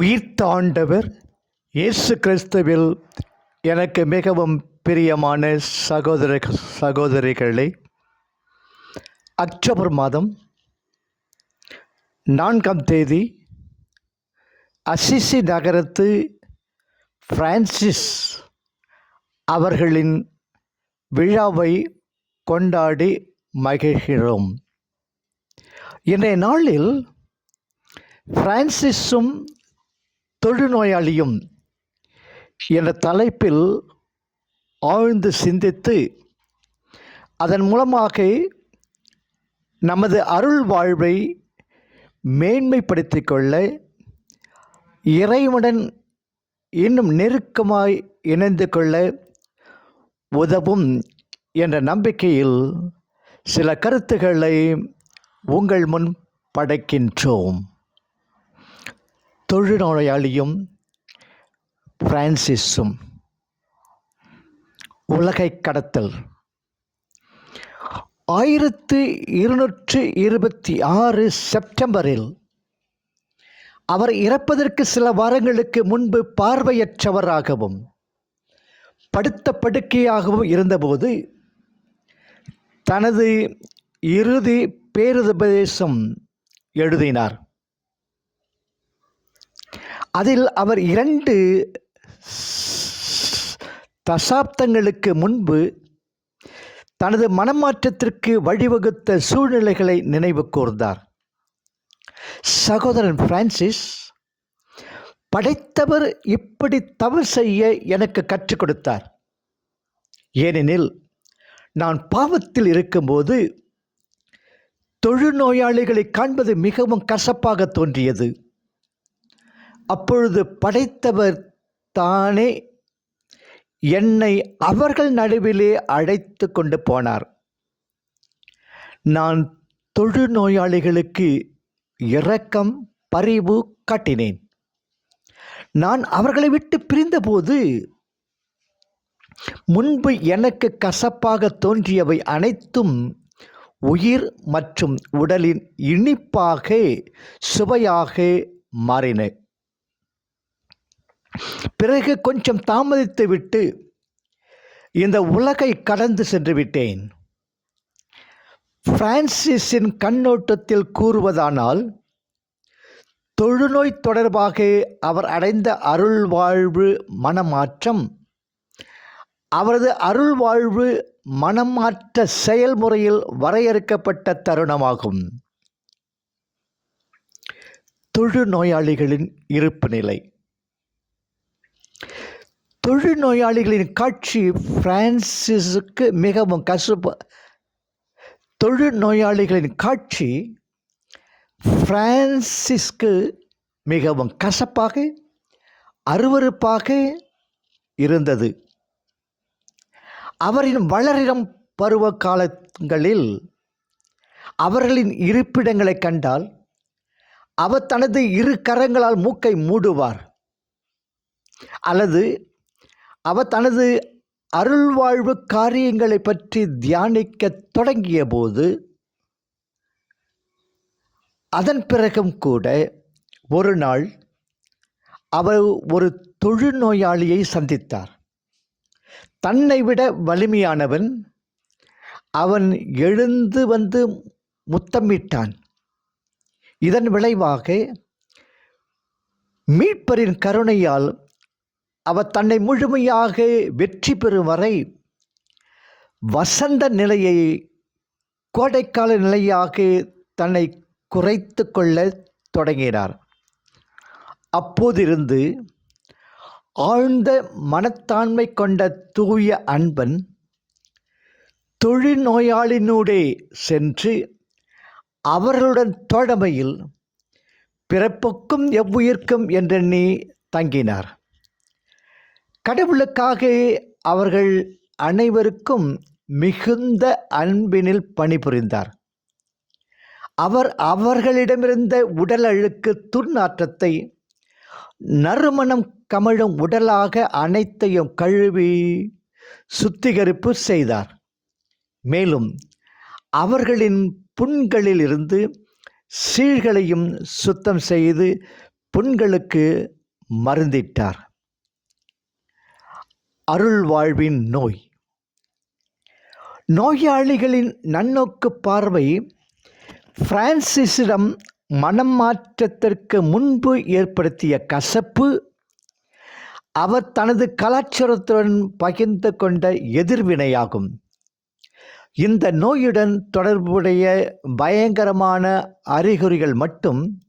உயிர்த்தாண்டவர் இயேசு கிறிஸ்துவில் எனக்கு மிகவும் பிரியமான சகோதர சகோதரிகளே அக்டோபர் மாதம் நான்காம் தேதி அசிசி நகரத்து பிரான்சிஸ் அவர்களின் விழாவை கொண்டாடி மகிழ்கிறோம். இன்றைய நாளில் பிரான்சிஸும் தொழுநோயாளியும் என்ற தலைப்பில் ஆழ்ந்து சிந்தித்து அதன் மூலமாக நமது அருள் வாழ்வை மேன்மைப்படுத்திக் கொள்ள இறைவனுடன் இன்னும் நெருக்கமாய் இணைந்து கொள்ள உதவும் என்ற நம்பிக்கையில் சில கருத்துக்களை உங்கள் முன் படைக்கின்றோம். தொழு நோயாளியும் பிரான்சிஸும் உலகை கடத்தல். ஆயிரத்து இருநூற்று இருபத்தி ஆறு செப்டம்பரில் அவர் இறப்பதற்கு சில வாரங்களுக்கு முன்பு பார்வையற்றவராகவும் படுத்த படுக்கையாகவும் இருந்தபோது தனது இறுதி பேருபதேசம் எழுதினார். அதில் அவர் இரண்டு தசாப்தங்களுக்கு முன்பு தனது மனமாற்றத்திற்கு வழிவகுத்த சூழ்நிலைகளை நினைவு கூர்ந்தார். சகோதரன் பிரான்சிஸ் படைத்தவர் இப்படி தவறு செய்ய எனக்கு கற்றுக் கொடுத்தார். ஏனெனில் நான் பாவத்தில் இருக்கும்போது தொழுநோயாளிகளை காண்பது மிகவும் கசப்பாக தோன்றியது. அப்பொழுது படைத்தவர் தானே என்னை அவர்கள் நடுவிலே அழைத்து கொண்டு போனார். நான் தொழு நோயாளிகளுக்கு இரக்கம் பரிவு காட்டினேன். நான் அவர்களை விட்டு பிரிந்தபோது முன்பு எனக்கு கசப்பாக தோன்றியவை அனைத்தும் உயிர் மற்றும் உடலின் இனிப்பாக சுவையாக மாறின. பிறகு கொஞ்சம் தாமதித்து விட்டு இந்த உலகை கடந்து சென்று விட்டேன். பிரான்சிஸின் கண்ணோட்டத்தில் கூறுவதானால் தொழுநோய் தொடர்பாக அவர் அடைந்த அருள் வாழ்வு மனமாற்றம் அவரது அருள் வாழ்வு மனமாற்ற செயல்முறையில் வரையறுக்கப்பட்ட தருணமாகும். தொழு நோயாளிகளின் இருப்பு நிலை தொழுநோயாளிகளின் காட்சி பிரான்சிஸுக்கு மிகவும் கசப்பு. தொழுநோயாளிகளின் காட்சி பிரான்சிஸ்க்கு மிகவும் கசப்பாக அருவறுப்பாக இருந்தது. அவரின் வளரிடம் பருவ காலங்களில் அவர்களின் இருப்பிடங்களை கண்டால் அவர் தனது இரு கரங்களால் மூக்கை மூடுவார். அல்லது அவர் தனது அருள்வாழ்வு காரியங்களை பற்றி தியானிக்க தொடங்கிய போது அதன் பிறகும் கூட ஒரு நாள் அவர் ஒரு தொழுநோயாளியை சந்தித்தார். தன்னை விட வலிமையானவன் அவன் எழுந்து வந்து முத்தமிட்டான். இதன் விளைவாக மீட்பரின் கருணையால் அவர் தன்னை முழுமையாக வெற்றி பெறும் வரை வசந்த நிலையை கோடைக்கால நிலையாக தன்னை குறைத்து கொள்ள தொடங்கினார். அப்போதிருந்து ஆழ்ந்த மனத்தாண்மை கொண்ட தூய அன்பன் தொழில்நோயாளினூடே சென்று அவர்களுடன் தோழமையில் பிறப்புக்கும் எவ்வுயிர்க்கும் என்றெண்ணி தங்கினார். கடவுளுக்காக அவர்கள் அனைவருக்கும் மிகுந்த அன்பினில் பணிபுரிந்தார். அவர் அவர்களிடமிருந்த உடல் அழுக்கு துர்நாற்றத்தை நறுமணம் கமழும் உடலாக அனைத்தையும் கழுவி சுத்திகரிப்பு செய்தார். மேலும் அவர்களின் புண்களிலிருந்து சீழ்களையும் சுத்தம் செய்து புண்களுக்கு மருந்திட்டார். அருள் வாழ்வின் நோய். நோயாளிகளின் நன்னோக்கு பார்வை பிரான்சிஸிடம் மனம் மாற்றத்திற்கு முன்பு ஏற்படுத்திய கசப்பு அவர் தனது கலாச்சாரத்துடன் பகிர்ந்து கொண்ட எதிர்வினையாகும். இந்த நோயுடன் தொடர்புடைய பயங்கரமான அறிகுறிகள் மட்டும்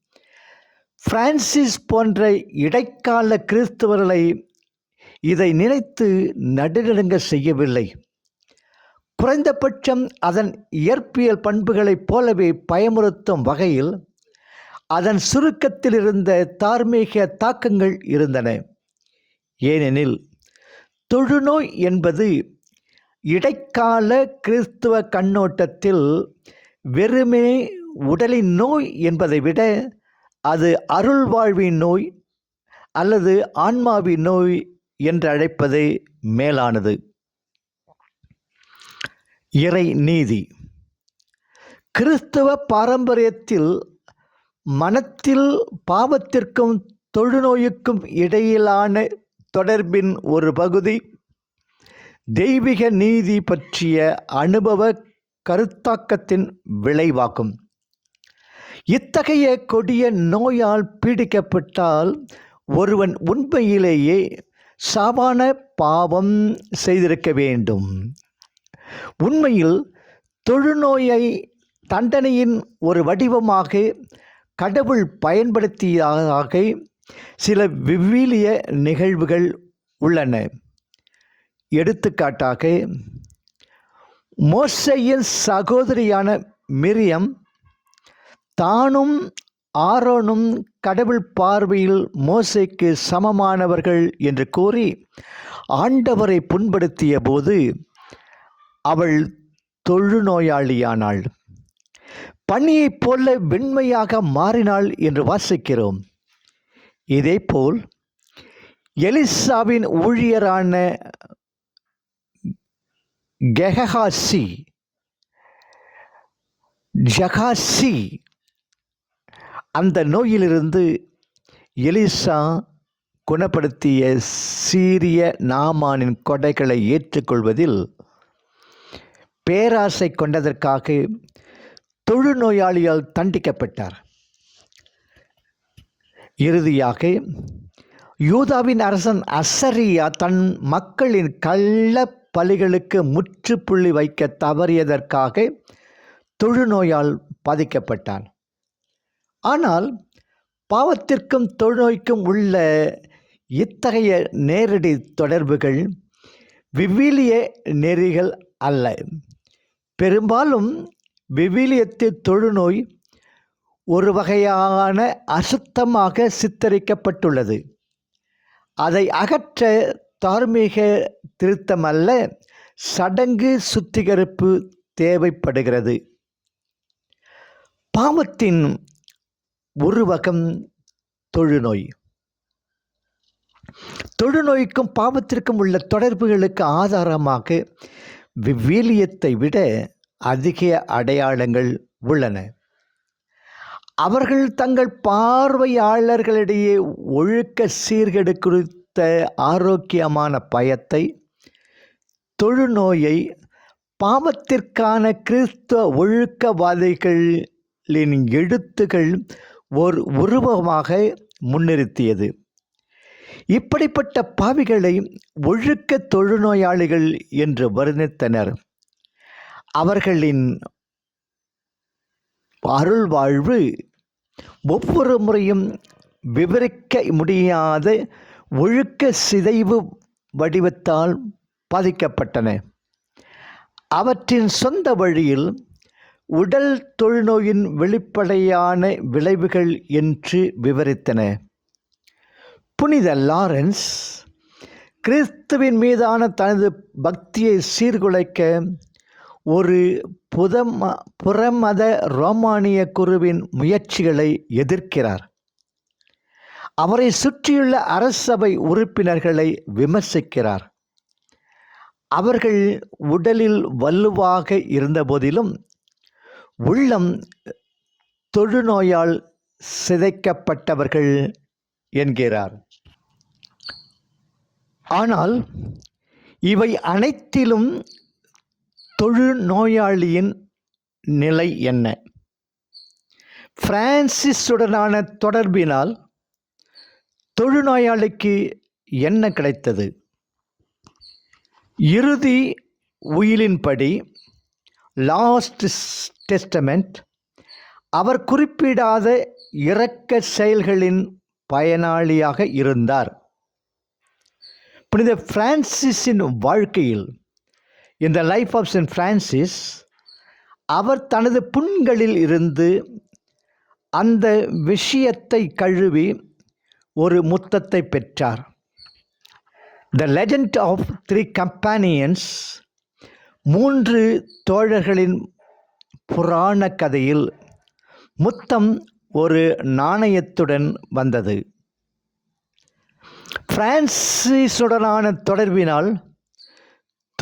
பிரான்சிஸ் போன்ற இடைக்கால கிறிஸ்தவர்களை இதை நினைத்து நடுநடுங்க செய்யவில்லை. குறைந்தபட்சம் அதன் இயற்பியல் பண்புகளைப் போலவே பயமுறுத்தும் வகையில் அதன் சுருக்கத்தில் இருந்த தார்மீக தாக்கங்கள் இருந்தன. ஏனெனில் தொழுநோய் என்பது இடைக்கால கிறிஸ்துவ கண்ணோட்டத்தில் வெறுமே உடலின் நோய் என்பதை விட அது அருள் வாழ்வின் நோய் அல்லது ஆன்மாவின் நோய் என்று அழைப்பதே மேலானது. இறை நீதி. கிறிஸ்தவ பாரம்பரியத்தில் மனத்தில் பாவத்திற்கும் தொழுநோய்க்கும் இடையிலான தொடர்பின் ஒரு பகுதி தெய்வீக நீதி பற்றிய அனுபவ கருத்தாக்கத்தின் விளைவாகும். இத்தகைய கொடிய நோயால் பீடிக்கப்பட்டால் ஒருவன் உண்மையிலேயே சாவான பாவம் செய்திருக்க வேண்டும். உண்மையில் தொழுநோயை தண்டனையின் ஒரு வடிவமாக கடவுள் பயன்படுத்தியதாக சில விவிலிய நிகழ்வுகள் உள்ளன. எடுத்துக்காட்டாக மோசையின் சகோதரியான மிரியம் தானும் ஆரோனும் கடவுள் பார்வையில் மோசைக்கு சமமானவர்கள் என்று கூறி ஆண்டவரை புண்படுத்திய போது அவள் தொழுநோயாளியானாள். பண்ணியைப் போல வெண்மையாக மாறினாள் என்று வாசிக்கிறோம். இதேபோல் எலிசாவின் ஊழியரான கெஹாசி ஜகாசி அந்த நோயிலிருந்து எலிசா குணப்படுத்திய சீரிய நாமானின் கொடைகளை ஏற்றுக்கொள்வதில் பேராசை கொண்டதற்காக தொழுநோயாளியால் தண்டிக்கப்பட்டார். இறுதியாக யூதாவின் அரசன் அசரியா தன் மக்களின் கள்ள பலிகளுக்கு முற்றுப்புள்ளி வைக்க தவறியதற்காக தொழுநோயால் பாதிக்கப்பட்டான். ஆனால் பாவத்திற்கும் தொழுநோய்க்கும் உள்ள இத்தகைய நேரடி தொடர்புகள் விவிலிய நெறிகள் அல்ல. பெரும்பாலும் விவிலியத்து தொழுநோய் ஒரு வகையான அசுத்தமாக சித்தரிக்கப்பட்டுள்ளது. அதை அகற்ற தார்மீக திருத்தம் அல்ல சடங்கு சுத்திகரிப்பு தேவைப்படுகிறது. பாவத்தின் உருவகம் தொழுநோய். தொழுநோய்க்கும் பாவத்திற்கும் உள்ள தொடர்புகளுக்கு ஆதாரமாக விவிலியத்தை விட அதிக அடையாளங்கள் உள்ளன. அவர்கள் தங்கள் பார்வையாளர்களிடையே ஒழுக்க சீர்கேடு குறித்த ஆரோக்கியமான பயத்தை தொழுநோயை பாவத்திற்கான கிறிஸ்துவ ஒழுக்கவாதிகளின் எழுத்துகள் ஒரு உருவமாக முன்னிறுத்தியது. இப்படிப்பட்ட பாவிகளை ஒழுக்க தொழுநோயாளிகள் என்று வர்ணித்தனர். அவர்களின் அருள் வாழ்வு ஒவ்வொரு முறையும் விவரிக்க முடியாத ஒழுக்க சிதைவு வடிவத்தால் பாதிக்கப்பட்டன. அவற்றின் சொந்த வழியில் உடல் தொழுநோயின் வெளிப்படையான விளைவுகள் என்று விவரித்தன. புனித லாரன்ஸ் கிறிஸ்துவின் மீதான தனது பக்தியை சீர்குலைக்க ஒரு புதம புறமத ரோமானிய குருவின் முயற்சிகளை எதிர்க்கிறார். அவரை சுற்றியுள்ள அரசபை உறுப்பினர்களை விமர்சிக்கிறார். அவர்கள் உடலில் வலுவாக இருந்தபோதிலும் உள்ளம் தொழுநோயால் சிதைக்கப்பட்டவர்கள் என்கிறார். ஆனால் இவை அனைத்திலும் தொழுநோயாளியின் நிலை என்ன? பிரான்சிஸுடனான தொடர்பினால் தொழுநோயாளிக்கு என்ன கிடைத்தது? இறுதி உயிலின்படி லாஸ்ட் டெஸ்டமெண்ட் அவர் குறிப்பிடாத இரக்க செயல்களின் பயனாளியாக இருந்தார். புனித பிரான்சிஸின் வாழ்க்கையில் இந்த லைஃப் ஆஃப் சென்ட் பிரான்சிஸ் அவர் தனது புண்களில் இருந்து அந்த விஷயத்தை கழுவி ஒரு முத்தத்தை பெற்றார். The legend of three companions மூன்று தோழர்களின் புராண கதையில் முத்தம் ஒரு நாணயத்துடன் வந்தது. பிரான்சிஸுடனான தொடர்பினால்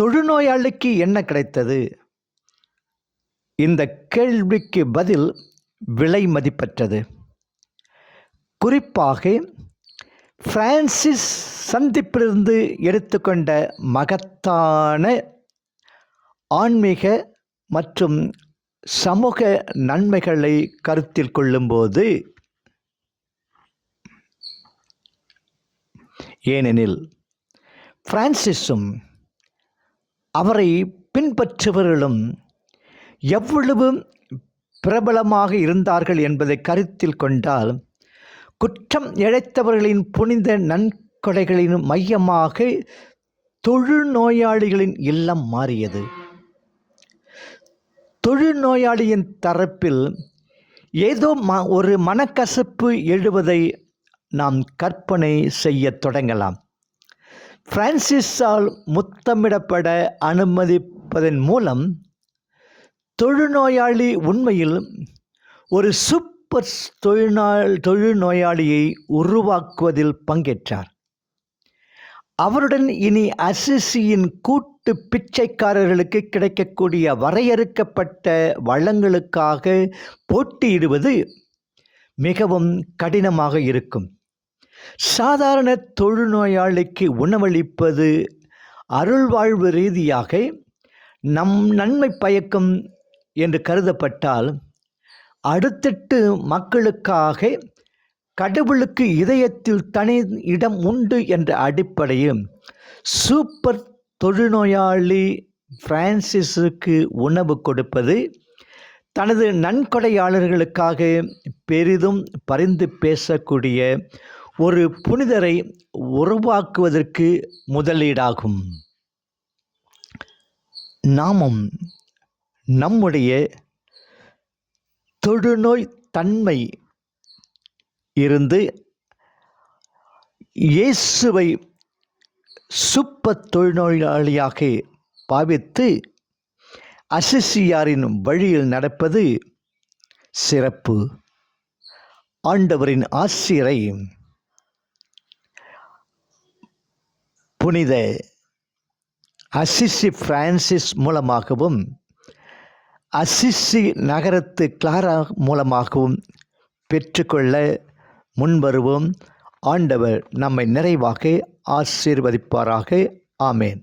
தொழுநோயாளிக்கு என்ன கிடைத்தது? இந்த கேள்விக்கு பதில் விலை மதிப்பற்றது. குறிப்பாக பிரான்சிஸ் சந்திப்பிலிருந்து எடுத்துக்கொண்ட மகத்தான ஆன்மீக மற்றும் சமூக நன்மைகளை கருத்தில் கொள்ளும்போது ஏனெனில் பிரான்சிஸும் அவரை பின்பற்றுபவர்களும் எவ்வளவு பிரபலமாக இருந்தார்கள் என்பதை கருத்தில் கொண்டால் குற்றம் இழைத்தவர்களின் புனித நன்கொடைகளின் மையமாக தொழுநோயாளிகளின் இல்லம் மாறியது. தொழுநோயாளியின் தரப்பில் ஏதோ ம ஒரு மனக்கசப்பு எழுவதை நாம் கற்பனை செய்ய தொடங்கலாம். பிரான்சிஸால் முத்தமிடப்பட அனுமதிப்பதன் மூலம் தொழுநோயாளி உண்மையில் ஒரு சூப்பர் தொழுநாள் தொழுநோயாளியை உருவாக்குவதில் பங்கேற்றார். அவருடன் இனி அசிசியின் கூட்டு பிச்சைக்காரர்களுக்கு கிடைக்கக்கூடிய வரையறுக்கப்பட்ட வளங்களுக்காக போட்டியிடுவது மிகவும் கடினமாக இருக்கும். சாதாரண தொழுநோயாளிக்கு உணவளிப்பது அருள்வாழ்வு ரீதியாக நம் நன்மை பயக்கும் என்று கருதப்பட்டால் அடுத்திட்டு மக்களுக்காக கடவுளுக்கு இதயத்தில் தனி இடம் உண்டு என்ற அடிப்படையில் சூப்பர் தொழுநோயாளி பிரான்சிஸுக்கு உணவு கொடுப்பது தனது நன்கொடையாளர்களுக்காக பெரிதும் பரிந்து பேசக்கூடிய ஒரு புனிதரை உருவாக்குவதற்கு முதலீடாகும். நாமும் நம்முடைய தொழுநோய் தன்மை இருந்து இயேசுவை சுப்ப தொழில்நோயாளியாக பாவித்து அசிசியாரின் வழியில் நடப்பது சிறப்பு. ஆண்டவரின் ஆசிரியரை புனித அசிசி பிரான்சிஸ் மூலமாகவும் அசிசி நகரத்து கிளாரா மூலமாகவும் பெற்றுக்கொள்ள முன்வருவோம் ஆண்டவர் நம்மை நிறைவாக ஆசீர்வதிப்பாராக. ஆமேன்.